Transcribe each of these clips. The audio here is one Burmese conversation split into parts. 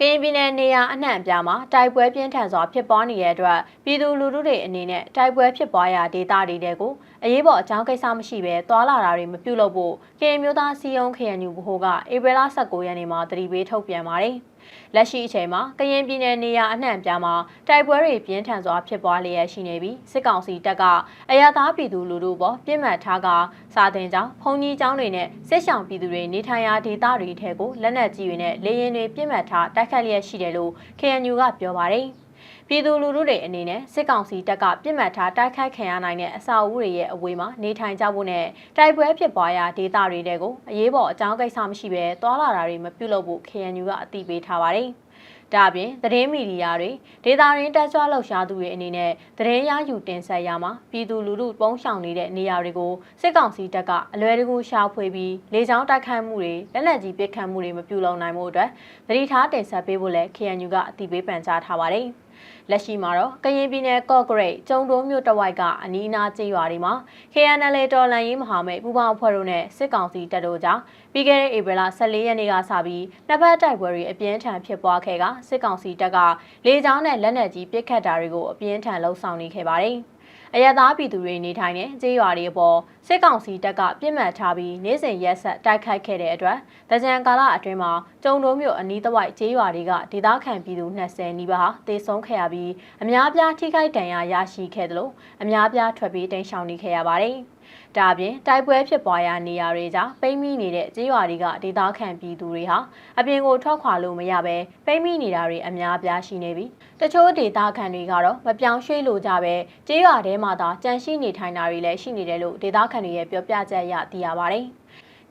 ကရင်ပြည်နယ်နေရာအနှံ့အပြားမှာတိုက်ပွဲပြင်းထန်စွာဖြစ်ပွားနေတဲ့အတွက်ပြည်သူလူထုတွေအနေနဲ့တိုက်ပွဲဖြစ်ပွားရာဒေသတွေတဲကိုအရေးပေါ်အကြောင်းကိစ္စမရှိဘဲသွာလာတာတွေမပြုလုပ်ဖို့ကရင်မျိုးသားစီယုံ KNU ဘို့ကဧပြီလ19ရက်နေ့မှာတတိပေးထုတ်ပြန်ပါတယ်။လက်ရှိအချိန်မှာကရင်ပြည်နယ်နေရာအနှံ့အပြားမှာတိုက်ပွဲတွေပြင်းထန်စွာဖြစ်ပွားလျက်ရှိနေပြီးစစ်ကောင်စီတပ်ကအရသာပြည်သူလူထုပေါ်ပြစ်မှတ်ထားကစာတင်ကြောင်းဖုန်ကြီးကျောင်းတွေနဲ့စစ်ဆောင်ပြည်သူတွေနေထိုင်ရာဒေသတွေထဲကိုလက်နက်ကြီးတွေနဲ့လေရင်တွေပြစ်မှတ်ထားတိုက်ခတ်လျက်ရှိတယ်လို့ KNU ကပြောပါတယ်။ ပြည်သူလူထုတွေအနေနဲ့စစ်ကောင်စီတပ်ကပြစ်မှတ်ထားတိုက်ခိုက်ခံရနိုင်တဲ့အစာအုပ်တွေရဲ့အဝေးမှာနေထိုင်ကြဖို့နဲ့တိုက်ပွဲဖြစ်ပွားရာဒေသတွေတဲကိုအရေးပေါ်အကြောင်းကိစ္စမရှိဘဲသွာလာတာတွေမပြုလုပ်ဖို့ KNU ကအသိပေးထားပါတယ်။ဒါအပြင်သတင်းမီဒီယာတွေဒေတာရင်းတက်ကြွလှုပ်ရှားသူတွေအနေနဲ့သတင်းရယူတင်ဆက်ရမှာပြည်သူလူထုပုံရှောင်နေတဲ့နေရာတွေကိုစစ်ကောင်စီတပ်ကအလွယ်တကူရှာဖွေပြီးလေကြောင်းတိုက်ခိုက်မှုတွေလက်နက်ကြီးပစ်ခတ်မှုတွေမပြုလုပ်နိုင်မှုအတွက်သတိထားတင်ဆက်ပေးဖို့လည်း KNU ကအသိပေးပန်ကြားထားပါတယ်။ လက်ရှိမှာတော့ကရင်ပြည်နယ်ကော့ဂရိတ်ကျုံတိုးမြို့တဝိုက်ကအနီးအနားကျေးရွာတွေမှာ KNL တော်လန်ရေးမဟာမိတ်ပူးပေါင်းအဖွဲ့တို့နဲ့စစ်ကောင်စီတပ်တို့ကြားပြီးခဲ့တဲ့ဧပြီလ14ရက်နေ့ကစပြီးနှစ်ဖက်တိုက်ပွဲတွေအပြင်းထန်ဖြစ်ပွားခဲ့ကစစ်ကောင်စီတပ်ကလေကြောင်းနဲ့လက်နက်ကြီးပစ်ခတ်တာတွေကိုအပြင်းထန်လှုံ့ဆော်နေခဲ့ပါတယ်။ အရသာပြည်သူတွေနေထိုင်တဲ့ကျေးရွာတွေအပေါ်စစ်ကောင်စီတပ်ကပြစ်မှတ်ထားပြီးနေ့စဉ်ရက်ဆက်တိုက်ခိုက်ခဲ့တဲ့အတွက်တကြံကာလအတွင်းမှာကျုံတိုးမြို့အနီးတစ်ဝိုက်ကျေးရွာတွေကဒေသခံပြည်သူ20နီးပါးဟာတေဆုံးခဲ့ရပြီးအများပြားထိခိုက်ဒဏ်ရာရရှိခဲ့တယ်လို့အများပြားထွက်ပြေးတိမ်းရှောင်နေခဲ့ရပါတယ်။ ဒါအပြင်တိုက်ပွဲဖြစ်ပွားရာနေရာတွေကြောင့်ပိမ့်မိနေတဲ့ကြေးရွာတွေကဒေသခံပြည်သူတွေဟာအပြင်ကိုထွက်ခွာလို့မရဘဲပိမ့်မိနေတာတွေအများပြားရှိနေပြီတချို့ဒေသခံတွေကတော့မပြောင်းရွှေ့လို့ကြပဲကြေးရွာထဲမှာသာကြန့်ရှိနေထိုင်တာတွေလည်းရှိနေတယ်လို့ဒေသခံတွေရဲ့ပြောပြချက်အရသိရပါတယ်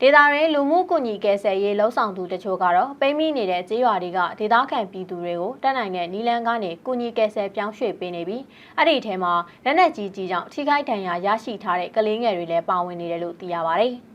ဒေတာရင်းလူမှုကွန်ညီကယ်ဆယ်ရေးလှုံ့ဆော်သူတချို့ကတော့ပိမ့်မိနေတဲ့ကြေးရွာတွေကဒေသခံပြည်သူတွေကိုတက်နိုင်တဲ့နီလန်းကနေကွန်ညီကယ်ဆယ်ပြောင်းရွှေ့ပေးနေပြီးအဲ့ဒီထဲမှာလက်နက်ကြီးကြီးကြောင့်ထိခိုက်ဒဏ်ရာရရှိထားတဲ့ကလေးငယ်တွေလည်းပါဝင်နေတယ်လို့သိရပါတယ်။